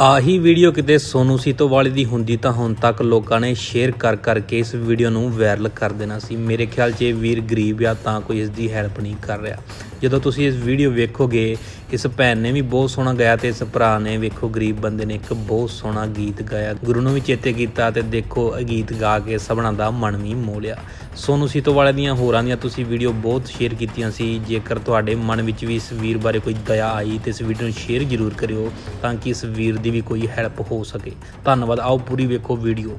ਆਹੀ ਵੀਡੀਓ ਕਿਤੇ ਸੋਨੂ ਸੀਤੋ ਵਾਲੇ ਦੀ ਹੁੰਦੀ ਤਾਂ ਹੁਣ ਤੱਕ ਲੋਕਾਂ ਨੇ ਸ਼ੇਅਰ ਕਰ ਕਰਕੇ ਇਸ ਵੀਡੀਓ ਨੂੰ ਵਾਇਰਲ ਕਰ ਦੇਣਾ ਸੀ। ਮੇਰੇ ਖਿਆਲ 'ਚ ਇਹ ਵੀਰ ਗਰੀਬ ਆ, ਤਾਂ ਕੋਈ ਇਸ ਦੀ ਹੈਲਪ ਨਹੀਂ ਕਰ ਰਿਹਾ। ਜਦੋਂ ਤੁਸੀਂ ਇਸ ਵੀਡੀਓ ਵੇਖੋਗੇ, ਇਸ ਭੈਣ ਨੇ ਵੀ ਬਹੁਤ ਸੋਹਣਾ ਗਾਇਆ ਤੇ ਇਸ ਭਰਾ ਨੇ ਵੇਖੋ, ਗਰੀਬ ਬੰਦੇ ਨੇ ਇੱਕ ਬਹੁਤ ਸੋਹਣਾ ਗੀਤ ਗਾਇਆ। ਗੁਰੂ ਨੂੰ ਵੀ ਚੇਤੇ ਕੀਤਾ ਤੇ ਦੇਖੋ, ਇਹ ਗੀਤ ਗਾ ਕੇ ਸਭਨਾਂ ਦਾ ਮਨ ਵੀ ਮੋਹ ਲਿਆ। ਸੋਨੂ ਸੀਤੋ ਵਾਲੇ ਦੀਆਂ ਹੋਰਾਂ ਦੀਆਂ ਤੁਸੀਂ ਵੀਡੀਓ ਬਹੁਤ ਸ਼ੇਅਰ ਕੀਤੀਆਂ ਸੀ। ਜੇਕਰ ਤੁਹਾਡੇ ਮਨ ਵਿੱਚ ਵੀ ਇਸ ਵੀਰ ਬਾਰੇ ਕੋਈ ਦਇਆ ਆਈ ਤੇ ਇਸ ਵੀਡੀਓ ਨੂੰ ਸ਼ੇਅਰ ਜ਼ਰੂਰ ਕਰਿਓ ਤਾਂ ਕਿ ਇਸ ਵੀਰ ਦੀ ਵੀ ਕੋਈ ਹੈਲਪ ਹੋ ਸਕੇ। ਧੰਨਵਾਦ। ਆਓ ਪੂਰੀ ਵੇਖੋ video